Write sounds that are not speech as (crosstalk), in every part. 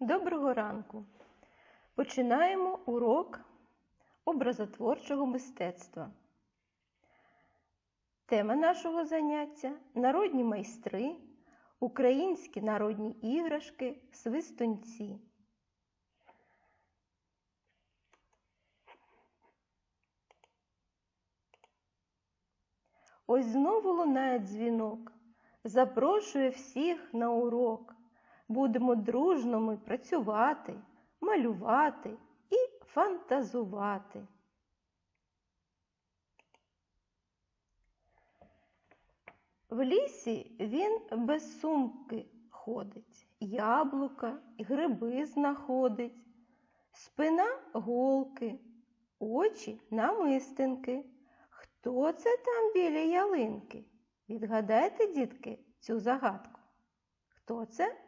Доброго ранку! Починаємо урок образотворчого мистецтва. Тема нашого заняття народні майстри, українські народні іграшки, свистунці. Ось знову лунає дзвінок, запрошує всіх на урок. Будемо дружно ми працювати, малювати і фантазувати. В лісі він без сумки ходить, яблука і гриби знаходить, спина голки, очі намистинки. Хто це там біля ялинки? Відгадайте, дітки, цю загадку. Хто це?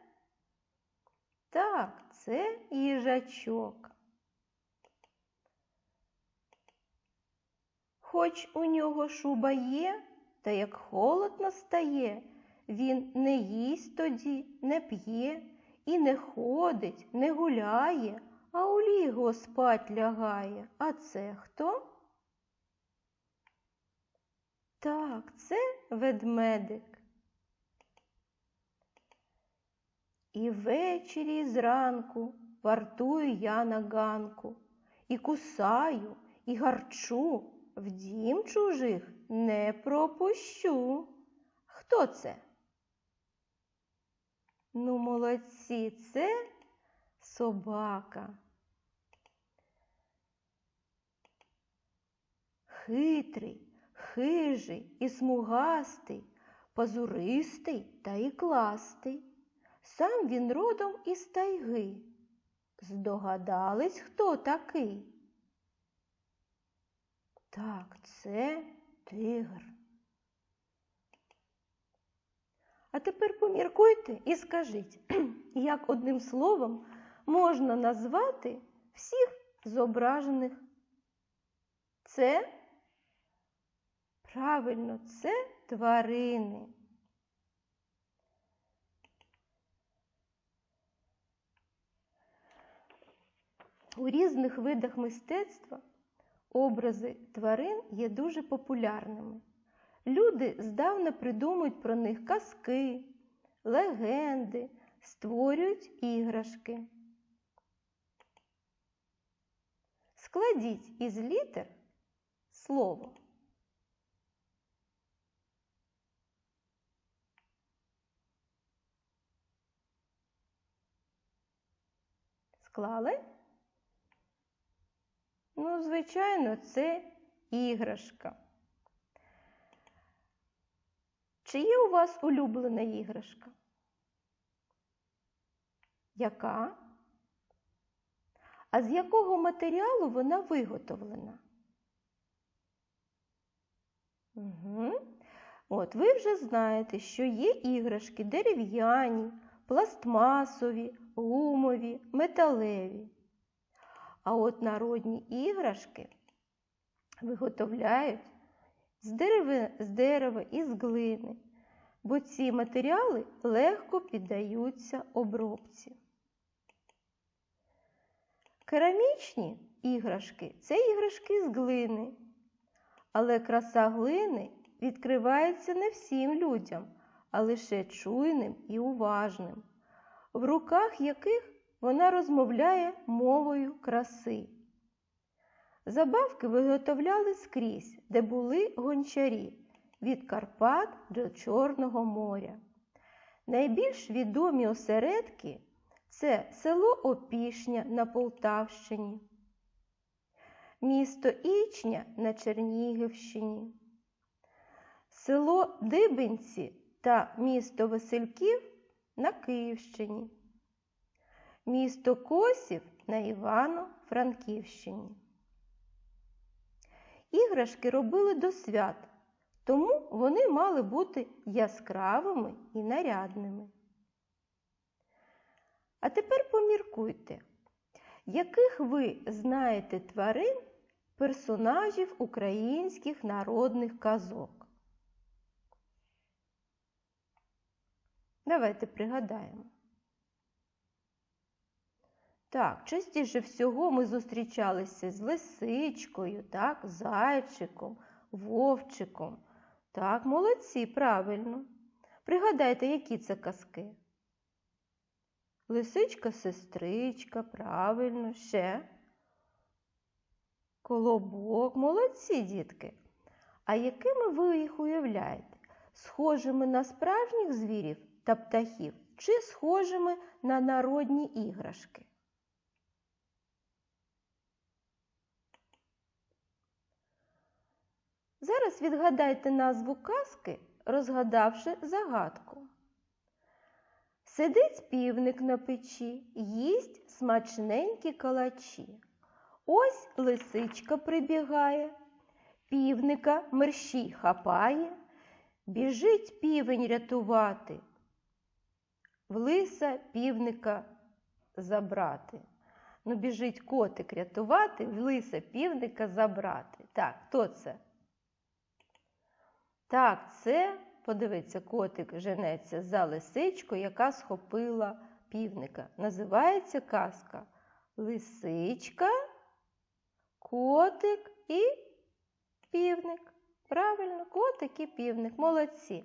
Так, це їжачок. Хоч у нього шуба є, та як холодно стає, він не їсть тоді, не п'є і не ходить, не гуляє, а у ліго спать лягає. А це хто? Так, це ведмедик. І ввечері і зранку вартую я на ганку, і кусаю, і гарчу, в дім чужих не пропущу. Хто це? Ну, молодці, це собака. Хитрий, хижий і смугастий, пазуристий та і кластий. Сам він родом із тайги. Здогадались, хто такий? Так, це тигр. А тепер поміркуйте і скажіть, (clears throat) як одним словом можна назвати всіх зображених? Це правильно, це тварини. У різних видах мистецтва образи тварин є дуже популярними. Люди здавна придумують про них казки, легенди, створюють іграшки. Складіть із літер слово. Склали? Ну, звичайно, це іграшка. Чи є у вас улюблена іграшка? Яка? А з якого матеріалу вона виготовлена? Угу. От ви вже знаєте, що є іграшки дерев'яні, пластмасові, гумові, металеві. А от народні іграшки виготовляють з дерева, з дерева і з глини, бо ці матеріали легко піддаються обробці. Керамічні іграшки це іграшки з глини, але краса глини відкривається не всім людям, а лише чуйним і уважним, в руках яких вона розмовляє мовою краси. Забавки виготовляли скрізь, де були гончарі від Карпат до Чорного моря. Найбільш відомі осередки це село Опішня на Полтавщині, місто Ічня на Чернігівщині, село Дибинці та місто Васильків на Київщині місто Косів на Івано-Франківщині. Іграшки робили до свят, тому вони мали бути яскравими і нарядними. А тепер поміркуйте, яких ви знаєте тварин персонажів українських народних казок? Давайте пригадаємо. Так, частіше всього ми зустрічалися з лисичкою, так, зайчиком, вовчиком. Так, молодці, правильно. Пригадайте, які це казки. Лисичка, сестричка, правильно, ще. Колобок, молодці, дітки. А якими ви їх уявляєте? Схожими на справжніх звірів та птахів чи схожими на народні іграшки? Зараз відгадайте назву казки, розгадавши загадку. Сидить півник на печі, їсть смачненькі калачі. Ось лисичка прибігає, півника мерщій хапає, біжить півень рятувати, в лиса півника забрати. Ну, біжить котик рятувати, в лиса півника забрати. Так, хто це? Так, це, подивіться, котик женеться за лисичкою, яка схопила півника. Називається казка Лисичка, котик і півник. Правильно, котик і півник. Молодці.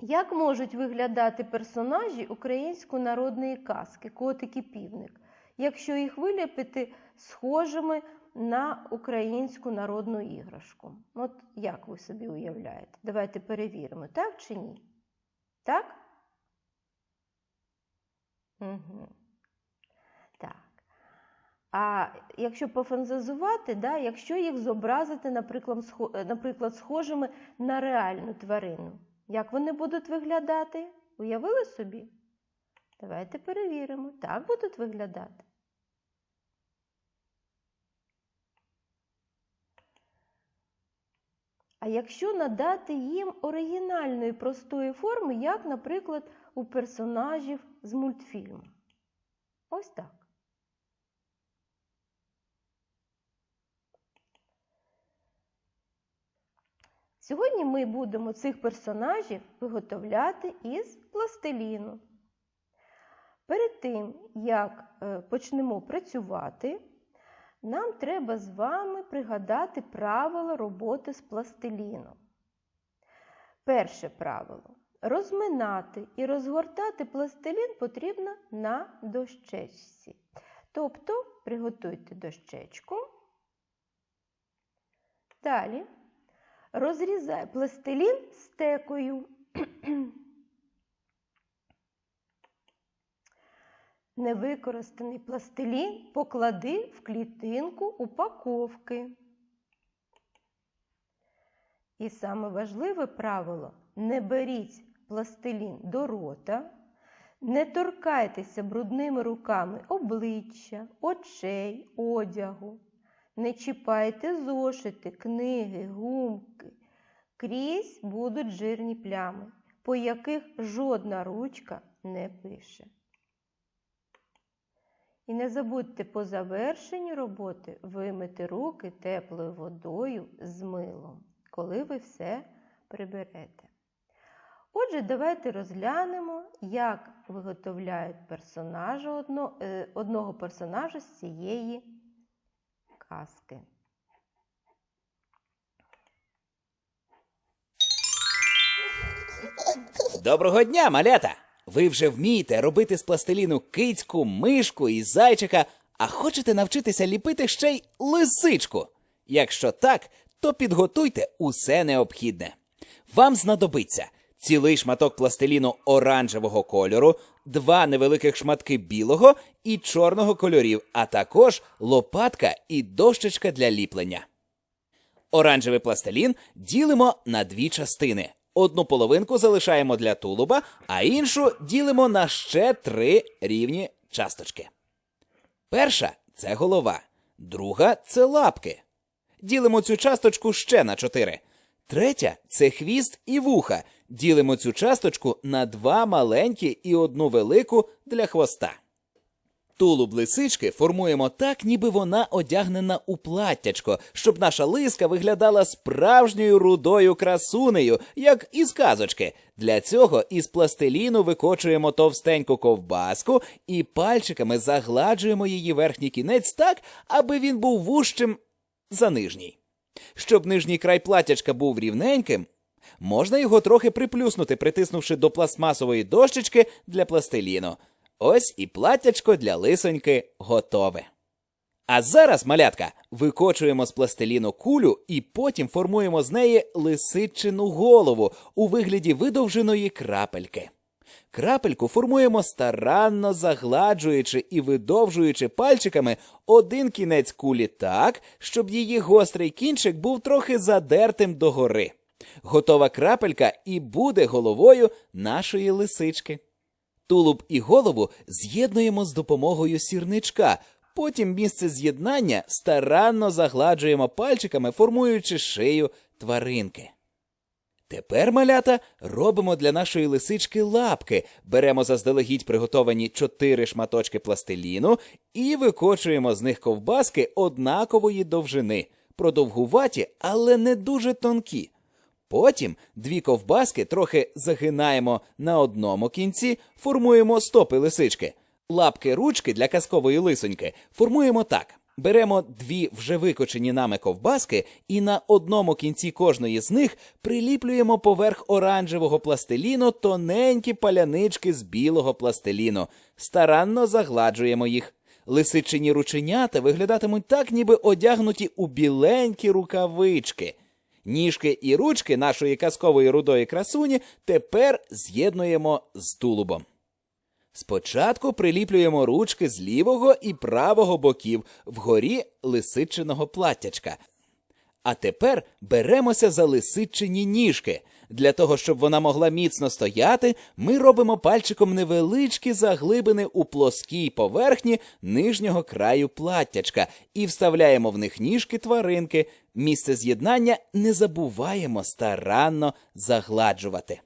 Як можуть виглядати персонажі української народної казки, котик і півник, якщо їх виліпити схожими на українську народну іграшку? От як ви собі уявляєте? Давайте перевіримо, так чи ні? Так? Угу. Так. А якщо пофантазувати, да, якщо їх зобразити, наприклад, наприклад, схожими на реальну тварину, як вони будуть виглядати? Уявили собі? Давайте перевіримо. Так будуть виглядати. А якщо надати їм оригінальної простої форми, як, наприклад, у персонажів з мультфільму. Ось так. Сьогодні ми будемо цих персонажів виготовляти із пластиліну. Перед тим, як е, почнемо працювати, нам треба з вами пригадати правила роботи з пластиліном. Перше правило. Розминати і розгортати пластилін потрібно на дощечці. Тобто приготуйте дощечку. Далі розрізай пластилін стекою. (clears throat) Невикористаний пластилін поклади в клітинку упаковки. І саме важливе правило не беріть пластилін до рота, не торкайтеся брудними руками обличчя, очей, одягу, не чіпайте зошити, книги, гумки. Крізь будуть жирні плями, по яких жодна ручка не пише. І не забудьте по завершенні роботи вимити руки теплою водою з милом, коли ви все приберете. Отже, давайте розглянемо, як виготовляють персонажа одно, е, одного персонажа з цієї казки. Доброго дня, малята! Ви вже вмієте робити з пластиліну кицьку, мишку і зайчика, а хочете навчитися ліпити ще й лисичку? Якщо так, то підготуйте усе необхідне. Вам знадобиться цілий шматок пластиліну оранжевого кольору, два невеликих шматки білого і чорного кольорів, а також лопатка і дощечка для ліплення. Оранжевий пластилін ділимо на дві частини. Одну половинку залишаємо для тулуба, а іншу ділимо на ще три рівні часточки. Перша це голова, друга це лапки. Ділимо цю часточку ще на чотири. Третя це хвіст і вуха. Ділимо цю часточку на два маленькі і одну велику для хвоста. Тулуб лисички формуємо так, ніби вона одягнена у платтячко, щоб наша лиска виглядала справжньою рудою красунею, як із казочки. Для цього із пластиліну викочуємо товстеньку ковбаску і пальчиками загладжуємо її верхній кінець так, аби він був вужчим за нижній. Щоб нижній край платтячка був рівненьким, можна його трохи приплюснути, притиснувши до пластмасової дощечки для пластиліну. Ось і платтячко для лисоньки готове. А зараз, малятка, викочуємо з пластиліну кулю і потім формуємо з неї лисичину голову у вигляді видовженої крапельки. Крапельку формуємо старанно загладжуючи і видовжуючи пальчиками один кінець кулі так, щоб її гострий кінчик був трохи задертим догори. Готова крапелька і буде головою нашої лисички. Тулуб і голову з'єднуємо з допомогою сірничка. Потім місце з'єднання старанно загладжуємо пальчиками, формуючи шию тваринки. Тепер, малята, робимо для нашої лисички лапки, беремо заздалегідь приготовані чотири шматочки пластиліну і викочуємо з них ковбаски однакової довжини, продовгуваті, але не дуже тонкі. Потім дві ковбаски трохи загинаємо на одному кінці, формуємо стопи лисички. Лапки ручки для казкової лисоньки формуємо так. Беремо дві вже викочені нами ковбаски і на одному кінці кожної з них приліплюємо поверх оранжевого пластиліну тоненькі палянички з білого пластиліну. Старанно загладжуємо їх. Лисичині рученята виглядатимуть так, ніби одягнуті у біленькі рукавички. Ніжки і ручки нашої казкової рудої красуні тепер з'єднуємо з тулубом. Спочатку приліплюємо ручки з лівого і правого боків вгорі лисичиного платтячка. А тепер беремося за лисичині ніжки. Для того, щоб вона могла міцно стояти, ми робимо пальчиком невеличкі заглибини у плоскій поверхні нижнього краю платтячка і вставляємо в них ніжки тваринки. Місце з'єднання не забуваємо старанно загладжувати.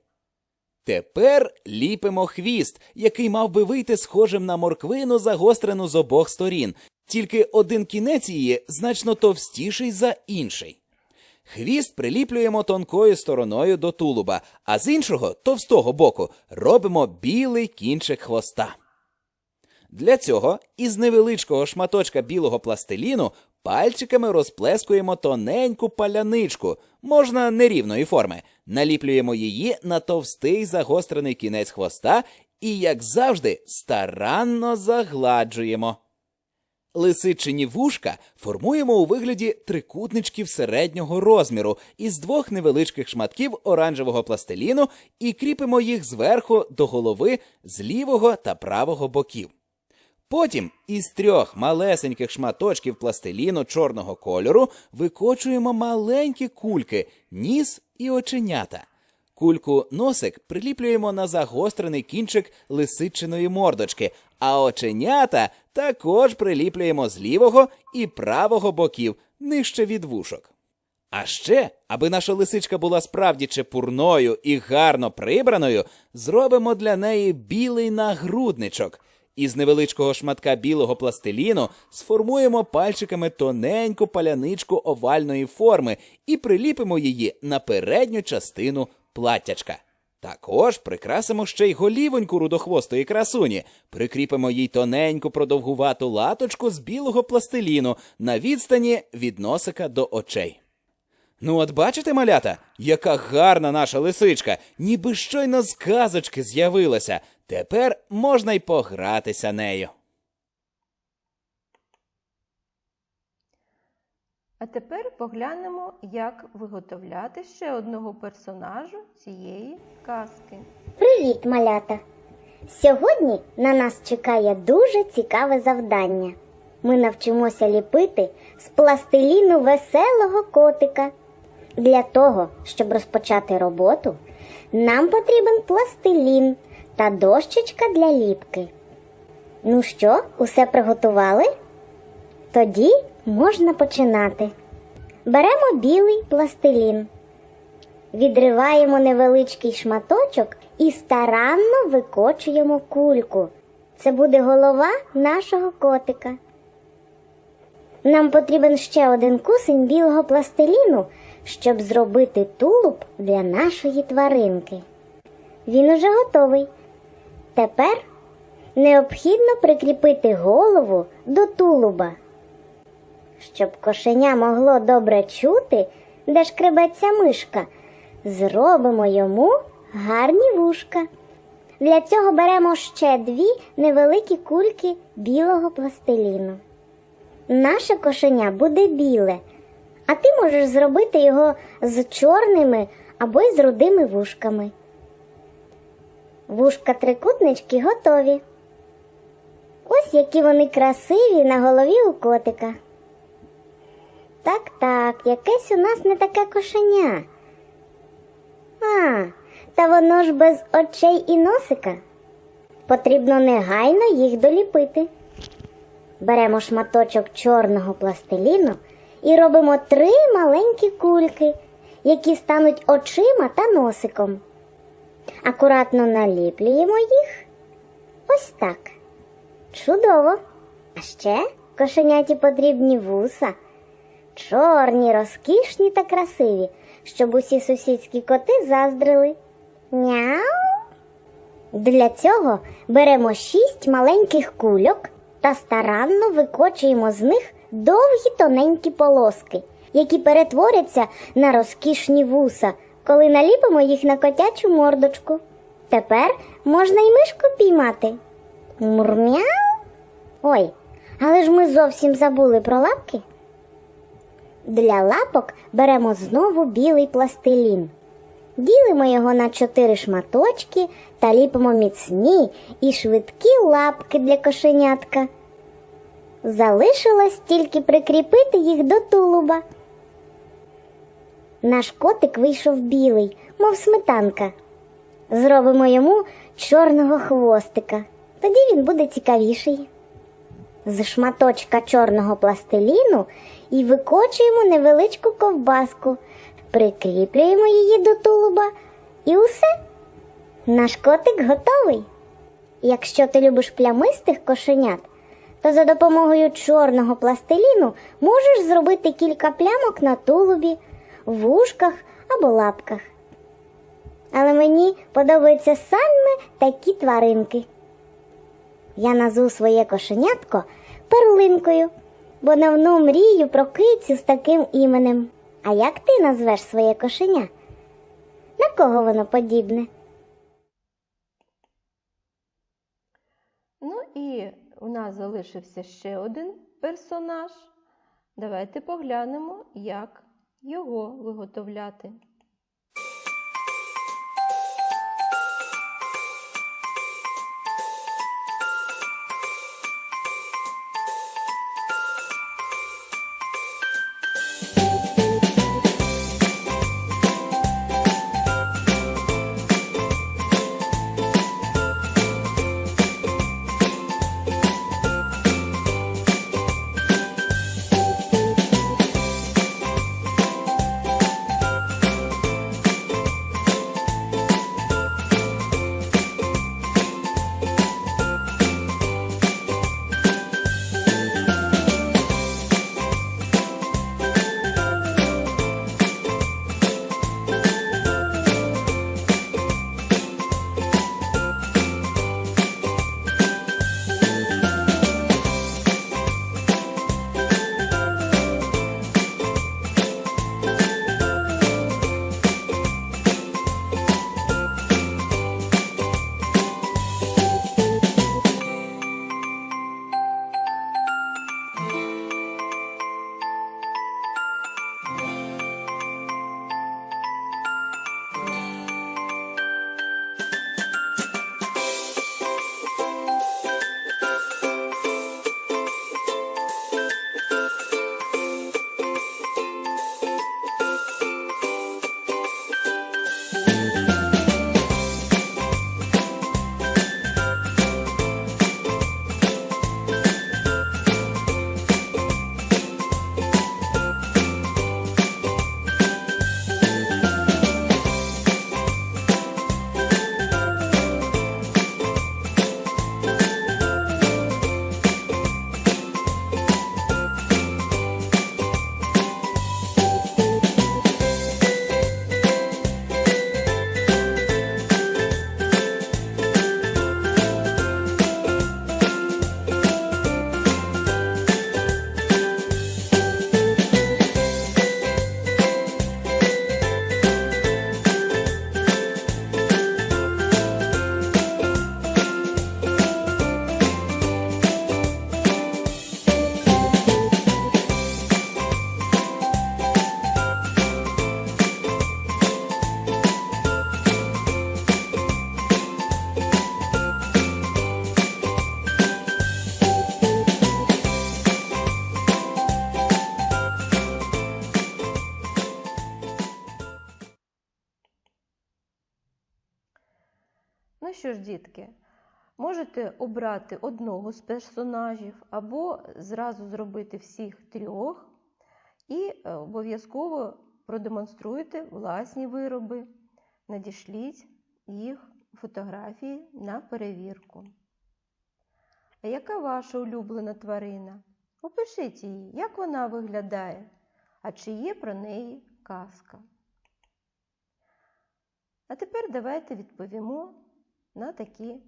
Тепер ліпимо хвіст, який мав би вийти схожим на морквину, загострену з обох сторін, тільки один кінець її значно товстіший за інший. Хвіст приліплюємо тонкою стороною до тулуба, а з іншого, товстого боку, робимо білий кінчик хвоста. Для цього із невеличкого шматочка білого пластиліну пальчиками розплескуємо тоненьку паляничку, можна нерівної форми, наліплюємо її на товстий загострений кінець хвоста і, як завжди, старанно загладжуємо. Лисичині вушка формуємо у вигляді трикутничків середнього розміру із двох невеличких шматків оранжевого пластиліну і кріпимо їх зверху до голови з лівого та правого боків. Потім із трьох малесеньких шматочків пластиліну чорного кольору викочуємо маленькі кульки, ніс і оченята. Кульку носик приліплюємо на загострений кінчик лисичиної мордочки, а оченята також приліплюємо з лівого і правого боків нижче від вушок. А ще, аби наша лисичка була справді чепурною і гарно прибраною, зробимо для неї білий нагрудничок. Із невеличкого шматка білого пластиліну сформуємо пальчиками тоненьку паляничку овальної форми і приліпимо її на передню частину платтячка. Також прикрасимо ще й голівоньку рудохвостої красуні, прикріпимо їй тоненьку продовгувату латочку з білого пластиліну на відстані від носика до очей. Ну, от бачите, малята, яка гарна наша лисичка, ніби щойно з казочки з'явилася. Тепер можна й погратися нею. А тепер поглянемо, як виготовляти ще одного персонажу цієї казки. Привіт, малята! Сьогодні на нас чекає дуже цікаве завдання. Ми навчимося ліпити з пластиліну веселого котика. Для того, щоб розпочати роботу, нам потрібен пластилін та дощечка для ліпки. Ну що, усе приготували? Тоді можна починати. Беремо білий пластилін. Відриваємо невеличкий шматочок і старанно викочуємо кульку. Це буде голова нашого котика. Нам потрібен ще один кусень білого пластиліну, щоб зробити тулуб для нашої тваринки. Він уже готовий. Тепер необхідно прикріпити голову до тулуба. Щоб кошеня могло добре чути, де шкребеться мишка, зробимо йому гарні вушка. Для цього беремо ще дві невеликі кульки білого пластиліну. Наше кошеня буде біле, а ти можеш зробити його з чорними або й з рудими вушками. Вушка трикутнички готові. Ось які вони красиві на голові у котика. Так, так, якесь у нас не таке кошеня. А, та воно ж без очей і носика. Потрібно негайно їх доліпити. Беремо шматочок чорного пластиліну і робимо три маленькі кульки, які стануть очима та носиком. Акуратно наліплюємо їх. Ось так. Чудово. А ще кошеняті потрібні вуса. Чорні, розкішні та красиві, щоб усі сусідські коти заздрили. Няу. Для цього беремо шість маленьких кульок та старанно викочуємо з них довгі тоненькі полоски, які перетворяться на розкішні вуса, коли наліпимо їх на котячу мордочку. Тепер можна й мишку піймати. Мурмяу. Ой, але ж ми зовсім забули про лапки. Для лапок беремо знову білий пластилін. Ділимо його на чотири шматочки та ліпимо міцні і швидкі лапки для кошенятка. Залишилось тільки прикріпити їх до тулуба. Наш котик вийшов білий, мов сметанка. Зробимо йому чорного хвостика. Тоді він буде цікавіший. З шматочка чорного пластиліну і викочуємо невеличку ковбаску, прикріплюємо її до тулуба і усе. Наш котик готовий. Якщо ти любиш плямистих кошенят, то за допомогою чорного пластиліну можеш зробити кілька плямок на тулубі, вушках або лапках. Але мені подобаються саме такі тваринки. Я назву своє кошенятко перлинкою, бо давно мрію про кицю з таким іменем. А як ти назвеш своє кошеня? На кого воно подібне? Ну і у нас залишився ще один персонаж. Давайте поглянемо, як його виготовляти. Що ж, дітки, можете обрати одного з персонажів або зразу зробити всіх трьох і е, обов'язково продемонструйте власні вироби, надішліть їх фотографії на перевірку. А яка ваша улюблена тварина? Опишіть її, як вона виглядає, а чи є про неї казка. А тепер давайте відповімо на такі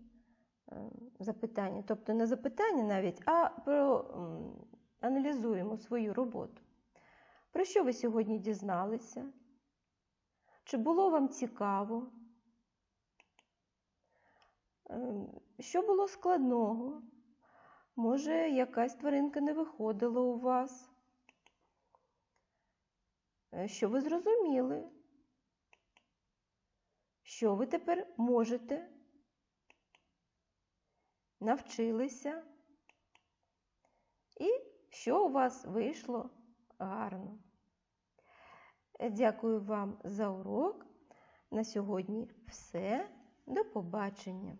е, запитання. Тобто не запитання навіть, а про, аналізуємо свою роботу. Про що ви сьогодні дізналися? Чи було вам цікаво? Ем, Що було складного? Може, якась тваринка не виходила у вас? Е, Що ви зрозуміли? Що ви тепер можете? Навчилися? І що у вас вийшло гарно? Дякую вам за урок. На сьогодні все. До побачення.